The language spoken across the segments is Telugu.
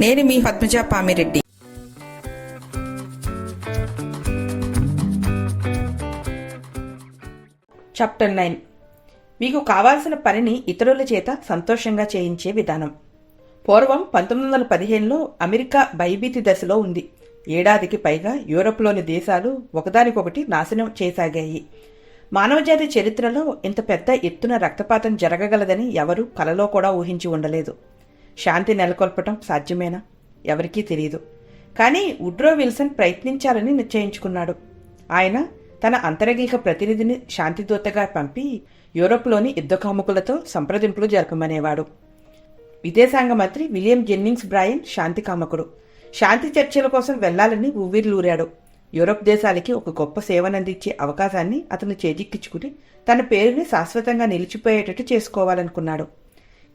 నేను మీ పద్మజ పామిరెడ్డి. చాప్టర్ నైన్ మీకు కావాల్సిన పనిని ఇతరుల చేత సంతోషంగా చేయించే విధానం. పూర్వం పంతొమ్మిది వందల పదిహేనులో అమెరికా భయభీతి దశలో ఉంది. ఏడాదికి పైగా యూరప్లోని దేశాలు ఒకదానికొకటి నాశనం చేసాగాయి. మానవజాతి చరిత్రలో ఇంత పెద్ద ఎత్తున రక్తపాతం జరగగలదని ఎవరూ కలలో కూడా ఊహించి ఉండలేదు. శాంతి నెలకొల్పటం సాధ్యమేనా? ఎవరికీ తెలియదు కానీ ఉడ్రో విల్సన్ ప్రయత్నించాలని నిశ్చయించుకున్నాడు. ఆయన తన అంతరంగిక ప్రతినిధిని శాంతిదూతగా పంపి యూరోప్లోని యుద్ధకాముకులతో సంప్రదింపులు జరపమనేవాడు. విదేశాంగ మంత్రి విలియం జెన్నింగ్స్ బ్రాయన్ శాంతి కామకుడు. శాంతి చర్చల కోసం వెళ్ళాలని ఊవిర్లూరాడు. యూరోప్ దేశాలకి ఒక గొప్ప సేవనందించే అవకాశాన్ని అతను చేజిక్కించుకుని తన పేరుని శాశ్వతంగా నిలిచిపోయేటట్టు చేసుకోవాలనుకున్నాడు.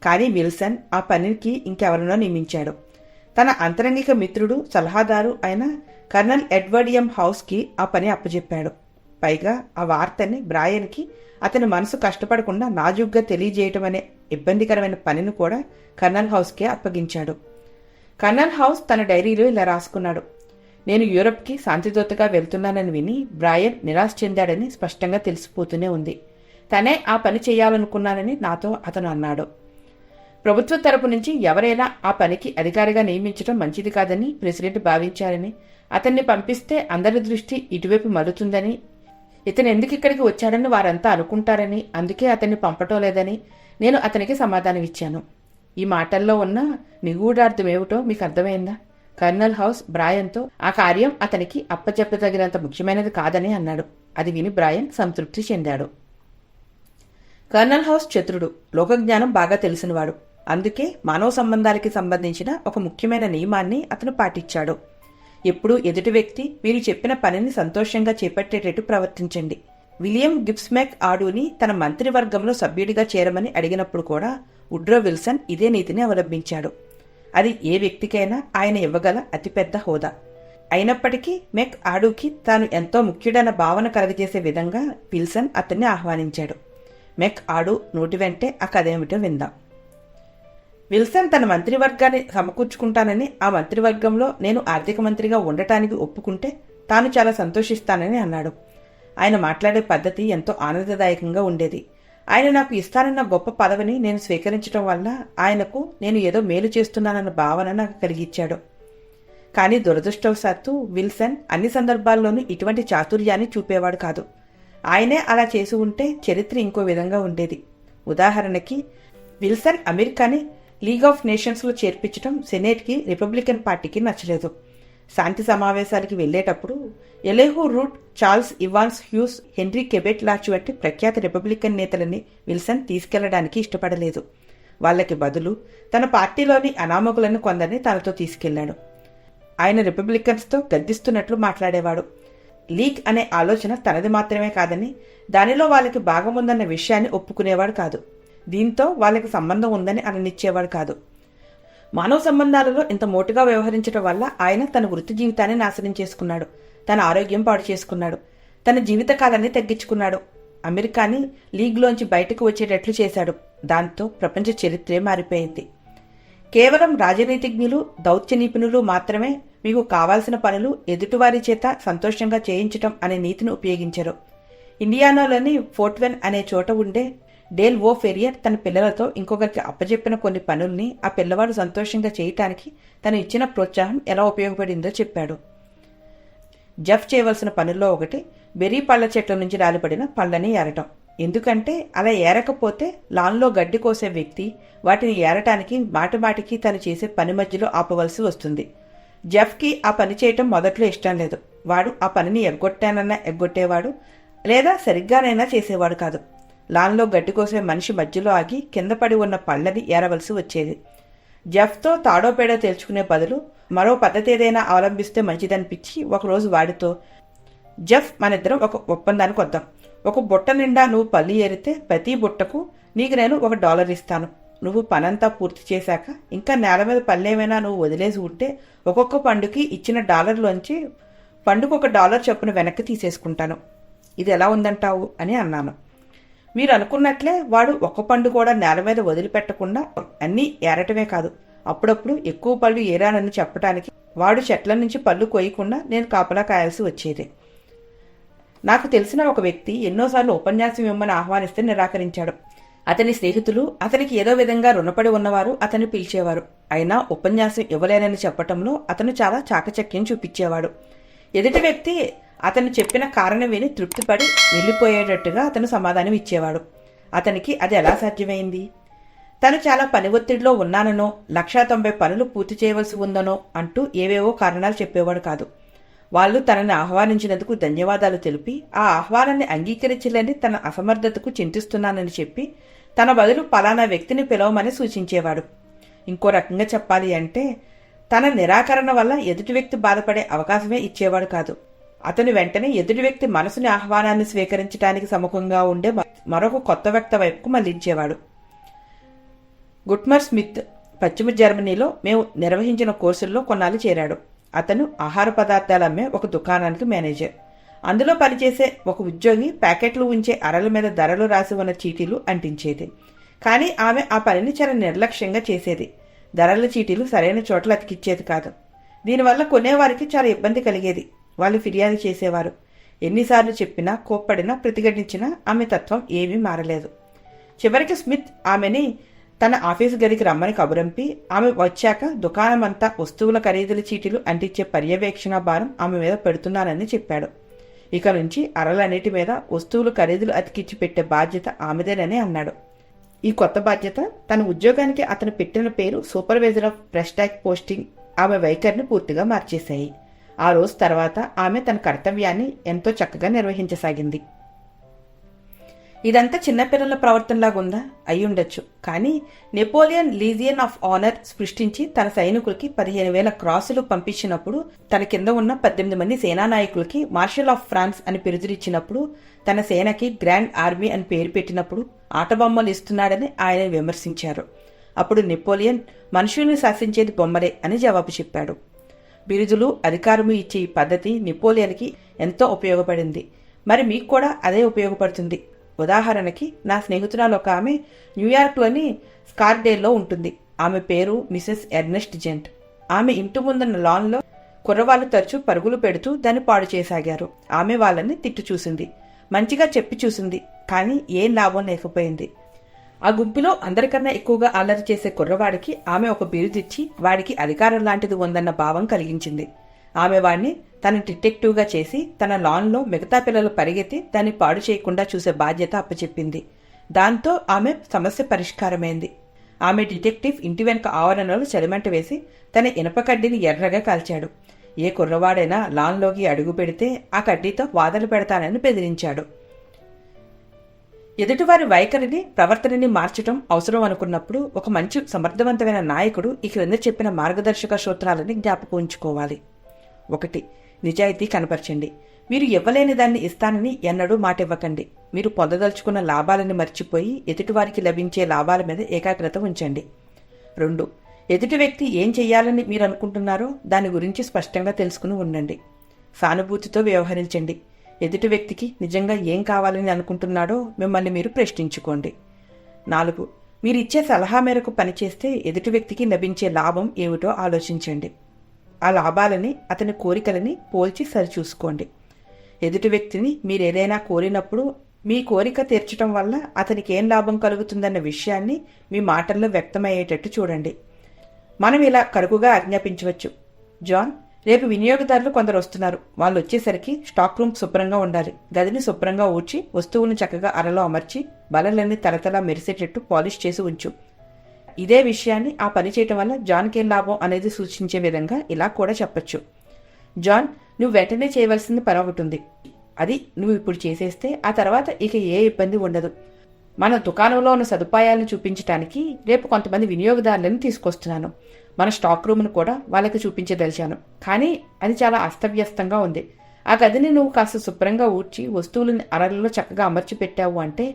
కానీ విల్సన్ ఆ పనికి ఇంకెవరినో నియమించాడు. తన అంతరంగిక మిత్రుడు సలహాదారు అయిన కర్నల్ ఎడ్వర్డ్ ఎం హౌస్కి ఆ పని అప్పచెప్పాడు పైగా ఆ వార్తని బ్రాయన్కి అతని మనసు కష్టపడకుండా నాజుగ్గా తెలియజేయటం అనే ఇబ్బందికరమైన పనిని కూడా కర్నల్ హౌస్కే అప్పగించాడు. కర్నల్ హౌస్ తన డైరీలో ఇలా రాసుకున్నాడు. నేను యూరప్కి శాంతిదూతగా వెళ్తున్నానని విని బ్రాయన్ నిరాశ చెందాడని స్పష్టంగా తెలిసిపోతూనే ఉంది. తనే ఆ పని చేయాలనుకున్నానని నాతో అతను అన్నాడు. ప్రభుత్వ తరపు నుంచి ఎవరైనా ఆ పనికి అధికారిగా నియమించడం మంచిది కాదని ప్రెసిడెంట్ భావించారని అతన్ని పంపిస్తే అందరి దృష్టి ఇటువైపు మరుతుందని ఇతను ఎందుకు ఇక్కడికి వచ్చాడని వారంతా అనుకుంటారని అందుకే అతన్ని పంపటం లేదని నేను అతనికి సమాధానం ఇచ్చాను. ఈ మాటల్లో ఉన్న నిగూఢార్థమేమిటో మీకు అర్థమైందా? కర్నల్ హౌస్ బ్రాయన్తో ఆ కార్యం అతనికి అప్పచెప్పదగినంత ముఖ్యమైనది కాదని అన్నాడు. అది విని బ్రాయన్ సంతృప్తి చెందాడు. కర్నల్ హౌస్ చతురుడు. లోకజ్ఞానం బాగా తెలిసినవాడు. అందుకే మానవ సంబంధాలకి సంబంధించిన ఒక ముఖ్యమైన నియమాన్ని అతను పాటించాడు. ఎప్పుడూ ఎదుటి వ్యక్తి మీరు చెప్పిన పనిని సంతోషంగా చేపట్టేటట్టు ప్రవర్తించండి. విలియం గిప్స్మెక్ ఆడూని తన మంత్రివర్గంలో సభ్యుడిగా చేరమని అడిగినప్పుడు కూడా ఉడ్రో విల్సన్ ఇదే నీతిని అవలంబించాడు. అది ఏ వ్యక్తికైనా ఆయన ఇవ్వగల అతిపెద్ద హోదా. అయినప్పటికీ మెక్ ఆడూకి తాను ఎంతో ముఖ్యుడన్న భావన కలగజేసే విధంగా విల్సన్ అతన్ని ఆహ్వానించాడు. మెక్ ఆడు నోటి వెంటే ఆ కథేమిటో విందాం. విల్సన్ తన మంత్రివర్గాన్ని సమకూర్చుకుంటానని ఆ మంత్రివర్గంలో నేను ఆర్థిక మంత్రిగా ఉండటానికి ఒప్పుకుంటే తాను చాలా సంతోషిస్తానని అన్నాడు. ఆయన మాట్లాడే పద్ధతి ఎంతో ఆనందదాయకంగా ఉండేది. ఆయన నాకు ఇస్తానన్న గొప్ప పదవిని నేను స్వీకరించడం వల్ల ఆయనకు నేను ఏదో మేలు చేస్తున్నానన్న భావన నాకు కలిగించాడు కానీ దురదృష్టవశాత్తు విల్సన్ అన్ని సందర్భాల్లోనూ ఇటువంటి చాతుర్యాన్ని చూపేవాడు కాదు. ఆయనే అలా చేసి ఉంటే చరిత్ర ఇంకో విధంగా ఉండేది. ఉదాహరణకి విల్సన్ అమెరికాని లీగ్ ఆఫ్ నేషన్స్లో చేర్పించడం సెనేట్కి రిపబ్లికన్ పార్టీకి నచ్చలేదు. శాంతి సమావేశాలకి వెళ్ళేటప్పుడు Elihu Root Charles Evans Hughes Henry Cabot Lodge వంటి ప్రఖ్యాత రిపబ్లికన్ నేతలని విల్సన్ తీసుకెళ్ళడానికి ఇష్టపడలేదు. వాళ్ళకి బదులు తన పార్టీలోని అనామకులను కొందరిని తనతో తీసుకెళ్ళాడు. ఆయన రిపబ్లికన్స్తో గద్దిస్తున్నట్లు మాట్లాడేవాడు. లీగ్ అనే ఆలోచన తనది మాత్రమే కాదని దానిలో వాళ్ళకి భాగముందన్న విషయాన్ని ఒప్పుకునేవాడు కాదు. దీంతో వాళ్ళకి సంబంధం ఉందని అననిచ్చేవాడు కాదు. మానవ సంబంధాలలో ఇంత మోటుగా వ్యవహరించడం వల్ల ఆయన తన వృత్తి జీవితాన్ని నాశనం చేసుకున్నాడు. తన ఆరోగ్యం పాడు చేసుకున్నాడు. తన జీవితకాలాన్ని తగ్గించుకున్నాడు. అమెరికాని లీగ్లోంచి బయటకు వచ్చేటట్లు చేశాడు. దాంతో ప్రపంచ చరిత్రే మారిపోయింది. కేవలం రాజనీతిజ్ఞులు దౌత్య నిపుణులు మాత్రమే మీకు కావాల్సిన పనులు ఎదుటివారి చేత సంతోషంగా చేయించటం అనే నీతిని ఉపయోగించరు. ఇండియానాలోని ఫోర్ట్వెన్ అనే చోట ఉండే డేల్ ఓ ఫెరియర్ తన పిల్లలతో ఇంకొకరికి అప్పజెప్పిన కొన్ని పనుల్ని ఆ పిల్లవాడు సంతోషంగా చేయటానికి తను ఇచ్చిన ప్రోత్సాహం ఎలా ఉపయోగపడిందో చెప్పాడు. జఫ్ చేయవలసిన పనుల్లో ఒకటి బెర్రీ పళ్ళ చెట్ల నుంచి రాలిపడిన పళ్ళని ఏరటం. ఎందుకంటే అలా ఏరకపోతే లాన్లో గడ్డి కోసే వ్యక్తి వాటిని ఏరటానికి మాటిమాటికి తను చేసే పని మధ్యలో ఆపవలసి వస్తుంది. జఫ్కి ఆ పని చేయటం మొదట్లో ఇష్టం లేదు. వాడు ఆ పనిని ఎగ్గొట్టానన్నా ఎగ్గొట్టేవాడు లేదా సరిగ్గానైనా చేసేవాడు కాదు. లాన్లో గడ్డి కోసే మనిషి మధ్యలో ఆగి కింద పడి ఉన్న పళ్ళని ఏరవలసి వచ్చేది. జెఫ్తో తాడోపేడో తేల్చుకునే బదులు మరో పద్ధతి ఏదైనా అవలంబిస్తే మంచిదనిపించి ఒకరోజు వాడితో జెఫ్ మనిద్దరం ఒక ఒప్పందానికి వద్దాం. ఒక బుట్ట నిండా నువ్వు పల్లి ఏరితే ప్రతి బుట్టకు నీకు నేను ఒక డాలర్ ఇస్తాను. నువ్వు పనంతా పూర్తి చేశాక ఇంకా నేల మీద పళ్ళేమైనా నువ్వు వదిలేసి ఉంటే ఒక్కొక్క పండుకి ఇచ్చిన డాలర్లోంచి పండుకు ఒక డాలర్ చొప్పున వెనక్కి తీసేసుకుంటాను. ఇది ఎలా ఉందంటావు? అని అన్నాను. మీరు అనుకున్నట్లే వాడు ఒక పండు కూడా నేల మీద వదిలిపెట్టకుండా అన్నీ ఏరటమే కాదు. అప్పుడప్పుడు ఎక్కువ పళ్ళు ఏరానని చెప్పడానికి వాడు చెట్ల నుంచి పళ్ళు కోయకుండా నేను కాపలా కాయాల్సి వచ్చేది. నాకు తెలిసిన ఒక వ్యక్తి ఎన్నోసార్లు ఉపన్యాసం ఇవ్వమని ఆహ్వానిస్తే నిరాకరించాడు. అతని స్నేహితులు అతనికి ఏదో విధంగా రుణపడి ఉన్నవారు అతన్ని పిలిచేవారు. అయినా ఉపన్యాసం ఇవ్వలేనని చెప్పటంలో అతను చాలా చాకచక్యం చూపించేవాడు. ఎదుటి వ్యక్తి అతను చెప్పిన కారణం విని తృప్తిపడి వెళ్ళిపోయేటట్టుగా అతను సమాధానం ఇచ్చేవాడు. అతనికి అది ఎలా సాధ్యమైంది? తను చాలా పని ఒత్తిడిలో ఉన్నాననో లక్షా తొంభై పనులు పూర్తి చేయవలసి ఉందనో అంటూ ఏవేవో కారణాలు చెప్పేవాడు కాదు. వాళ్ళు తనని ఆహ్వానించినందుకు ధన్యవాదాలు తెలిపి ఆ ఆహ్వానాన్ని అంగీకరించలేని తన అసమర్థతకు చింతిస్తున్నానని చెప్పి తన బదులు పలానా వ్యక్తిని పిలవమని సూచించేవాడు. ఇంకో రకంగా చెప్పాలి అంటే తన నిరాకరణ వల్ల ఎదుటి వ్యక్తి బాధపడే అవకాశమే ఇచ్చేవాడు కాదు. అతను వెంటనే ఎదుటి వ్యక్తి మనసుని ఆహ్వానాన్ని స్వీకరించడానికి సముఖంగా ఉండే మరొక కొత్త వ్యక్తి వైపుకు మళ్ళించేవాడు. గుట్మర్ స్మిత్ పశ్చిమ జర్మనీలో మేము నిర్వహించిన కోర్సుల్లో కొన్నాళ్ళు చేరాడు. అతను ఆహార పదార్థాలు అమ్మే ఒక దుకాణానికి మేనేజర్. అందులో పనిచేసే ఒక ఉద్యోగి ప్యాకెట్లు ఉంచే అరల మీద ధరలు రాసి ఉన్న చీటీలు అంటించేది. కానీ ఆమె ఆ పనిని చాలా నిర్లక్ష్యంగా చేసేది. ధరల చీటీలు సరైన చోట్ల అతికిచ్చేది కాదు. దీనివల్ల కొనేవారికి చాలా ఇబ్బంది కలిగేది. వాళ్ళు ఫిర్యాదు చేసేవారు. ఎన్నిసార్లు చెప్పినా కోప్పడినా ప్రతిఘటించినా ఆమె తత్వం ఏమీ మారలేదు. చివరికి స్మిత్ ఆమెని తన ఆఫీసు గదికి రమ్మని కబురంపి ఆమె వచ్చాక దుకాణమంతా వస్తువుల ఖరీదుల చీటీలు అంటించే పర్యవేక్షణ భారం ఆమె మీద పెడుతున్నానని చెప్పాడు. ఇక నుంచి అరలన్నిటి మీద వస్తువులు ఖరీదులు అతికిచ్చి పెట్టే బాధ్యత ఆమెదేనని అన్నాడు. ఈ కొత్త బాధ్యత తన ఉద్యోగానికి అతను పెట్టిన పేరు సూపర్వైజర్ ఆఫ్ ప్రెస్టాక్ పోస్టింగ్ ఆమె వైఖరిని పూర్తిగా మార్చేశాయి. ఆ రోజు తర్వాత ఆమె తన కర్తవ్యాన్ని ఎంతో చక్కగా నిర్వహించసాగింది. ఇదంతా చిన్నపిల్లల ప్రవర్తనలాగుందా అయ్యుండొచ్చు కానీ నెపోలియన్ లీజియన్ ఆఫ్ ఆనర్ సృష్టించి తన సైనికులకి పదిహేను వేల క్రాసులు పంపించినప్పుడు తన కింద ఉన్న పద్దెనిమిది మంది సేనానాయకులకి మార్షల్ ఆఫ్ ఫ్రాన్స్ అని పిలుదురిచ్చినప్పుడు తన సేనకి గ్రాండ్ ఆర్మీ అని పేరు పెట్టినప్పుడు ఆటబొమ్మలు ఇస్తున్నాడని ఆయన విమర్శించారు. అప్పుడు నెపోలియన్ మనుషుల్ని శాసించేది బొమ్మలే అని జవాబు చెప్పాడు. బిరుదులు అధికారము ఇచ్చే ఈ పద్ధతి నెపోలియన్కి ఎంతో ఉపయోగపడింది. మరి మీకు కూడా అదే ఉపయోగపడుతుంది. ఉదాహరణకి నా స్నేహితురాలు ఒక ఆమె న్యూయార్క్లోని స్కార్డేల్లో ఉంటుంది. ఆమె పేరు మిసెస్ ఎర్నెస్ట్ జెంట్. ఆమె ఇంటి ముందున్న లాన్లో కుర్రవాళ్ళు తరచూ పరుగులు పెడుతూ దాన్ని పాడు చేసాగారు. ఆమె వాళ్ళని తిట్టు చూసింది. మంచిగా చెప్పి చూసింది. కానీ ఏం లాభం లేకపోయింది. ఆ గుంపులో అందరికన్నా ఎక్కువగా అల్లరి చేసే కుర్రవాడికి ఆమె ఒక బిరుదిచ్చి వాడికి అధికారం లాంటిది ఉందన్న భావం కలిగించింది. ఆమె వాడిని తన డిటెక్టివ్గా చేసి తన లాన్లో మిగతా పిల్లలు పరిగెత్తి దాన్ని పాడు చేయకుండా చూసే బాధ్యత అప్పచెప్పింది. దాంతో ఆమె సమస్య పరిష్కారమైంది. ఆమె డిటెక్టివ్ ఇంటి వెనుక ఆవరణలో చెలమంట వేసి తన ఇనప కడ్డీని ఎర్రగా కాల్చాడు. ఏ కుర్రవాడైనా లాన్లోకి అడుగు పెడితే ఆ కడ్డీతో వాదలు పెడతానని బెదిరించాడు. ఎదుటివారి వైఖరిని ప్రవర్తనని మార్చడం అవసరం అనుకున్నప్పుడు ఒక మంచి సమర్థవంతమైన నాయకుడు ఈ క్రింద చెప్పిన మార్గదర్శక సూత్రాలని జ్ఞాపకం ఉంచుకోవాలి. ఒకటి నిజాయితీ కనపరచండి. మీరు ఇవ్వలేని దాన్ని ఇస్తానని ఎన్నడూ మాట ఇవ్వకండి మీరు పొందదలుచుకున్న లాభాలను మర్చిపోయి ఎదుటివారికి లభించే లాభాల మీద ఏకాగ్రత ఉంచండి. రెండు ఎదుటి వ్యక్తి ఏం చేయాలని మీరు అనుకుంటున్నారో దాని గురించి స్పష్టంగా తెలుసుకుని ఉండండి. సానుభూతితో వ్యవహరించండి. ఎదుటి వ్యక్తికి నిజంగా ఏం కావాలని అనుకుంటున్నాడో మిమ్మల్ని మీరు ప్రశ్నించుకోండి. నాలుగు మీరు ఇచ్చే సలహా మేరకు పనిచేస్తే ఎదుటి వ్యక్తికి లభించే లాభం ఏమిటో ఆలోచించండి. ఆ లాభాలని అతని కోరికలని పోల్చి సరిచూసుకోండి. ఎదుటి వ్యక్తిని మీరు ఏదైనా కోరినప్పుడు మీ కోరిక తీర్చడం వల్ల అతనికి ఏం లాభం కలుగుతుందన్న విషయాన్ని మీ మాటల్లో వ్యక్తమయ్యేటట్టు చూడండి. మనం ఇలా కరుకుగా ఆజ్ఞాపించవచ్చు. జాన్ రేపు వినియోగదారులు కొందరు వస్తున్నారు. వాళ్ళు వచ్చేసరికి స్టాక్ రూమ్ శుభ్రంగా ఉండాలి. గదిని శుభ్రంగా ఊడ్చి వస్తువులను చక్కగా అరలో అమర్చి బలలన్నీ తలతలా మెరిసేటట్టు పాలిష్ చేసి ఉంచు. ఇదే విషయాన్ని ఆ పని చేయటం వల్ల జాన్కి లాభం అనేది సూచించే విధంగా ఇలా కూడా చెప్పచ్చు. జాన్ నువ్వు వెంటనే చేయవలసింది పని ఒకటి ఉంది. అది నువ్వు ఇప్పుడు చేసేస్తే ఆ తర్వాత ఇక ఏ ఇబ్బంది ఉండదు. మన దుకాణంలో ఉన్న సదుపాయాలను చూపించడానికి రేపు కొంతమంది వినియోగదారులను తీసుకొస్తున్నాను. మన స్టాక్ రూమ్ను కూడా వాళ్ళకి చూపించదలిచాను. కానీ అది చాలా అస్తవ్యస్తంగా ఉంది. ఆ గదిని నువ్వు కాస్త శుభ్రంగా ఊడ్చి వస్తువులను అరలలో చక్కగా అమర్చి పెట్టావు అంటే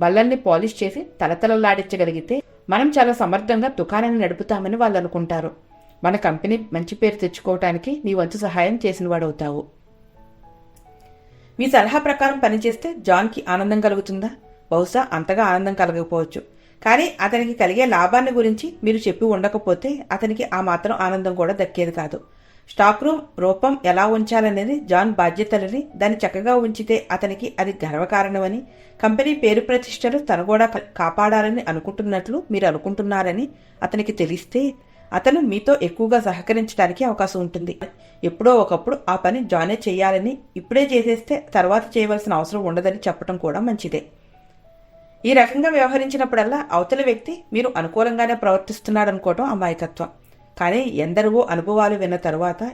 బల్లల్ని పాలిష్ చేసి తలతలలాడించగలిగితే మనం చాలా సమర్థంగా దుకాణాన్ని నడుపుతామని వాళ్ళు అనుకుంటారు. మన కంపెనీ మంచి పేరు తెచ్చుకోవటానికి నీ వంతు సహాయం చేసిన వాడవుతావు మీ సలహా ప్రకారం పనిచేస్తే జాన్కి ఆనందం కలుగుతుందా? బహుశా అంతగా ఆనందం కలగకపోవచ్చు. కానీ అతనికి కలిగే లాభాన్ని గురించి మీరు చెప్పి ఉండకపోతే అతనికి ఆ మాత్రం ఆనందం కూడా దక్కేది కాదు. స్టాక్ రూమ్ రూపం ఎలా ఉంచాలనేది జాన్ బాధ్యతలని దాన్ని చక్కగా ఉంచితే అతనికి అది గర్వకారణమని కంపెనీ పేరు ప్రతిష్టలు తను కూడా కాపాడాలని అనుకుంటున్నట్లు మీరు అనుకుంటున్నారని అతనికి తెలిస్తే అతను మీతో ఎక్కువగా సహకరించడానికి అవకాశం ఉంటుంది. ఎప్పుడో ఒకప్పుడు ఆ పని జానే చేయాలని ఇప్పుడే చేసేస్తే తర్వాత చేయవలసిన అవసరం ఉండదని చెప్పడం కూడా మంచిదే. ఈ రకంగా వ్యవహరించినప్పుడల్లా అవతల వ్యక్తి మీరు అనుకూలంగానే ప్రవర్తిస్తున్నాడనుకోవటం అమాయకత్వం. కానీ ఎందరివో అనుభవాలు విన్న తరువాత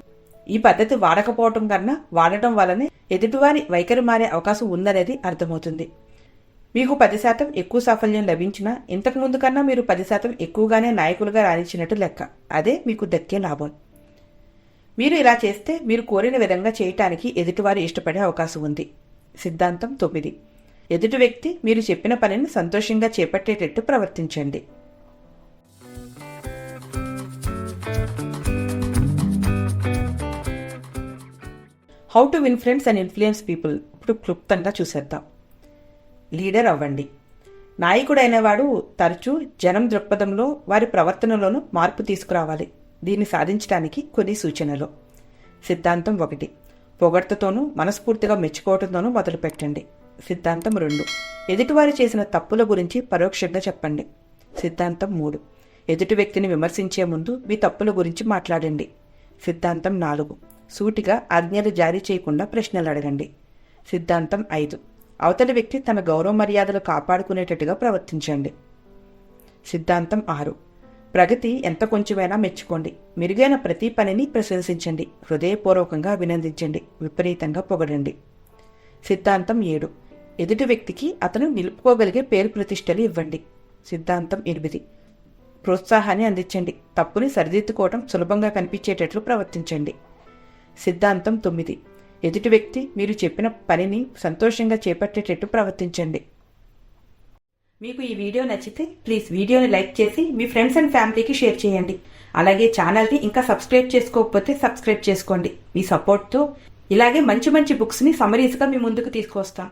ఈ పద్ధతి వాడకపోవటం కన్నా వాడటం వల్లనే ఎదుటివారి వైఖరి మారే అవకాశం ఉందనేది అర్థమవుతుంది. మీకు పది శాతం ఎక్కువ సాఫల్యం లభించినా ఇంతకు ముందు కన్నా మీరు పది శాతం ఎక్కువగానే నాయకులుగా రాణించినట్టు లెక్క. అదే మీకు దక్కే లాభం. మీరు ఇలా చేస్తే మీరు కోరిన విధంగా చేయటానికి ఎదుటివారు ఇష్టపడే అవకాశం ఉంది. సిద్ధాంతం తొమ్మిది. ఎదుటి వ్యక్తి మీరు చెప్పిన పనిని సంతోషంగా చేపట్టేటట్టు ప్రవర్తించండి. How to influence and influence people ఇప్పుడు క్లుప్తంగా చూసేద్దాం. లీడర్ అవ్వండి. నాయకుడైనవాడు తరచూ జనం దృక్పథంలో వారి ప్రవర్తనలోనూ మార్పు తీసుకురావాలి. దీన్ని సాధించడానికి కొన్ని సూచనలు. సిద్ధాంతం ఒకటి. పొగడ్తతోనూ మనస్ఫూర్తిగా మెచ్చుకోవడంతోనూ మొదలుపెట్టండి. సిద్ధాంతం రెండు. ఎదుటివారు చేసిన తప్పుల గురించి పరోక్షంగా చెప్పండి. సిద్ధాంతం మూడు. ఎదుటి వ్యక్తిని విమర్శించే ముందు మీ తప్పుల గురించి మాట్లాడండి. సిద్ధాంతం నాలుగు. సూటిగా ఆజ్ఞలు జారీ చేయకుండా ప్రశ్నలు అడగండి. సిద్ధాంతం ఐదు. అవతలి వ్యక్తి తన గౌరవ మర్యాదలు కాపాడుకునేటట్టుగా ప్రవర్తించండి. సిద్ధాంతం ఆరు. ప్రగతి ఎంత కొంచెమైనా మెచ్చుకోండి. మెరుగైన ప్రతి పనిని ప్రశంసించండి. హృదయపూర్వకంగా అభినందించండి. విపరీతంగా పొగడండి. సిద్ధాంతం ఏడు. ఎదుటి వ్యక్తికి అతను నిలుపుకోగలిగే పేరు ప్రతిష్టలు ఇవ్వండి. సిద్ధాంతం ఎనిమిది. ప్రోత్సాహాన్ని అందించండి. తప్పుని సరిదిద్దుకోవటం సులభంగా కనిపించేటట్లు ప్రవర్తించండి. సిద్ధాంతం తొమ్మిది. ఎదుటి వ్యక్తి మీరు చెప్పిన పనిని సంతోషంగా చేపట్టేటట్టు ప్రవర్తించండి. మీకు ఈ వీడియో నచ్చితే ప్లీజ్ వీడియోని లైక్ చేసి మీ ఫ్రెండ్స్ అండ్ ఫ్యామిలీకి షేర్ చేయండి. అలాగే ఛానల్ని ఇంకా సబ్స్క్రైబ్ చేసుకోకపోతే సబ్స్క్రైబ్ చేసుకోండి. మీ సపోర్ట్తో ఇలాగే మంచి మంచి బుక్స్ని సమరీస్గా మీ ముందుకు తీసుకొస్తాం.